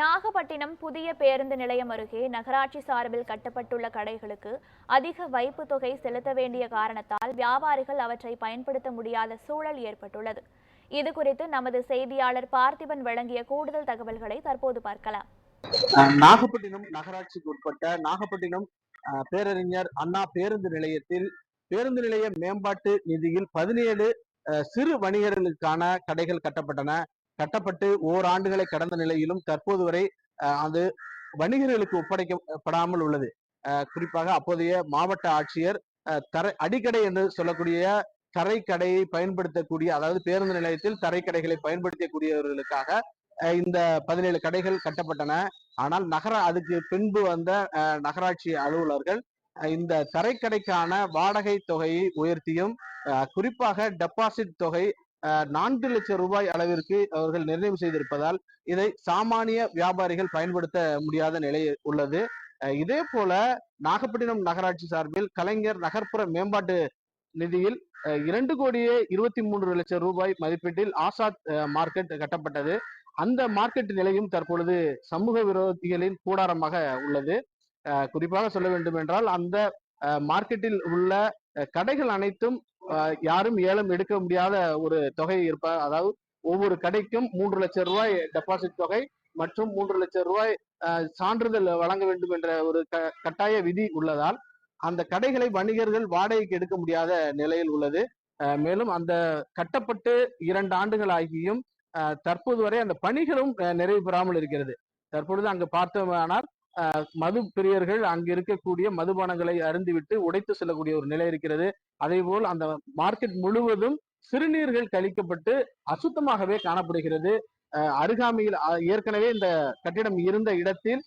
நாகப்பட்டினம் புதிய பேருந்து நிலையம் அருகே நகராட்சி சார்பில் கட்டப்பட்டுள்ள கடைகளுக்கு அதிக வைப்பு தொகை செலுத்த வேண்டிய காரணத்தால் வியாபாரிகள் அவற்றை பயன்படுத்த முடியாத சூழல் ஏற்பட்டுள்ளது. இது குறித்து நமது செய்தியாளர் பார்த்திபன் வழங்கிய கூடுதல் தகவல்களை தற்போது பார்க்கலாம். நாகப்பட்டினம் நகராட்சிக்கு உட்பட்ட நாகப்பட்டினம் பேரறிஞர் அண்ணா பேருந்து நிலையத்தில் பேருந்து நிலைய மேம்பாட்டு நிதியில் பதினேழு சிறு வணிகர்களுக்கான கடைகள் கட்டப்பட்டன. கட்டப்பட்டு ஓராண்டுகளை கடந்த நிலையிலும் தற்போது வரை அது வணிகர்களுக்கு ஒப்படைக்கப்படாமல் உள்ளது. குறிப்பாக அப்போதைய மாவட்ட ஆட்சியர் தரை அடிக்கடை என்று சொல்லக்கூடிய தரைக்கடையை பயன்படுத்தக்கூடிய அதாவது பேருந்து நிலையத்தில் தரைக்கடைகளை பயன்படுத்தக்கூடியவர்களுக்காக அஹ் இந்த பதினேழு கடைகள் கட்டப்பட்டன. ஆனால் நகர அதுக்கு பின்பு வந்த அஹ், நகராட்சி அலுவலர்கள் இந்த தரைக்கடைக்கான வாடகை தொகையை உயர்த்தியும் குறிப்பாக டெபாசிட் தொகை நான்கு லட்சம் ரூபாய் அளவிற்கு அவர்கள் நிர்ணயம் செய்திருப்பதால் இதை சாமானிய வியாபாரிகள் பயன்படுத்த முடியாத நிலை உள்ளது. இதே போல நாகப்பட்டினம் நகராட்சி சார்பில் கலைஞர் நகர்ப்புற மேம்பாட்டு நிதியில் இரண்டு கோடியே இருபத்தி மூன்று லட்சம் ரூபாய் மதிப்பீட்டில் ஆசாத் மார்க்கெட் கட்டப்பட்டது. அந்த மார்க்கெட் நிலையும் தற்பொழுது சமூக விரோதிகளின் கூடாரமாக உள்ளது. அஹ் குறிப்பாக சொல்ல வேண்டும் என்றால் அந்த அஹ், மார்க்கெட்டில் உள்ள கடைகள் அனைத்தும் யாரும் ஏலம் எடுக்க முடியாத ஒரு தொகை இருப்பார் அதாவது ஒவ்வொரு கடைக்கும் மூன்று லட்சம் ரூபாய் டெபாசிட் தொகை மற்றும் மூன்று லட்சம் ரூபாய் சான்றிதழ் வழங்க வேண்டும் என்ற ஒரு க- கட்டாய விதி உள்ளதால் அந்த கடைகளை வணிகர்கள் வாடகைக்கு எடுக்க முடியாத நிலையில் உள்ளது. மேலும் அந்த கட்டப்பட்டு இரண்டு ஆண்டுகள் ஆகியும் தற்போது வரை அந்த பணிகளும் நிறைவு பெறாமல் இருக்கிறது. தற்பொழுது அங்கு பார்த்தோமானால் மது பிரியர்கள் அங்கு இருக்கக்கூடிய மதுபானங்களை அருந்திவிட்டு உடைத்து செல்லக்கூடிய ஒரு நிலை இருக்கிறது. அதே போல் அந்த மார்க்கெட் முழுவதும் சிறுநீர்கள் கழிக்கப்பட்டு அசுத்தமாகவே காணப்படுகிறது. அஹ், அருகாமையில் ஏற்கனவே இந்த கட்டிடம் இருந்த இடத்தில்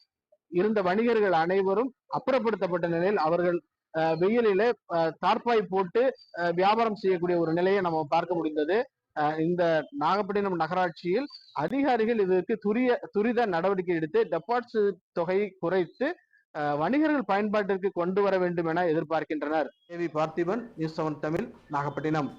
இருந்த வணிகர்கள் அனைவரும் அப்புறப்படுத்தப்பட்ட நிலையில் அவர்கள் அஹ், வெயிலிலே அஹ், தார்ப்பாய் போட்டு அஹ், வியாபாரம் செய்யக்கூடிய ஒரு நிலையை நம்ம பார்க்க முடிந்தது. இந்த நாகப்பட்டினம் நகராட்சியில் அதிகாரிகள் இதற்கு துரிய துரித நடவடிக்கை எடுத்து டெபாசிட் தொகையை குறைத்து அஹ், வணிகர்கள் பயன்பாட்டிற்கு கொண்டு வர வேண்டும் என எதிர்பார்க்கின்றனர். Parthiban news seven Tamil Nagapattinam.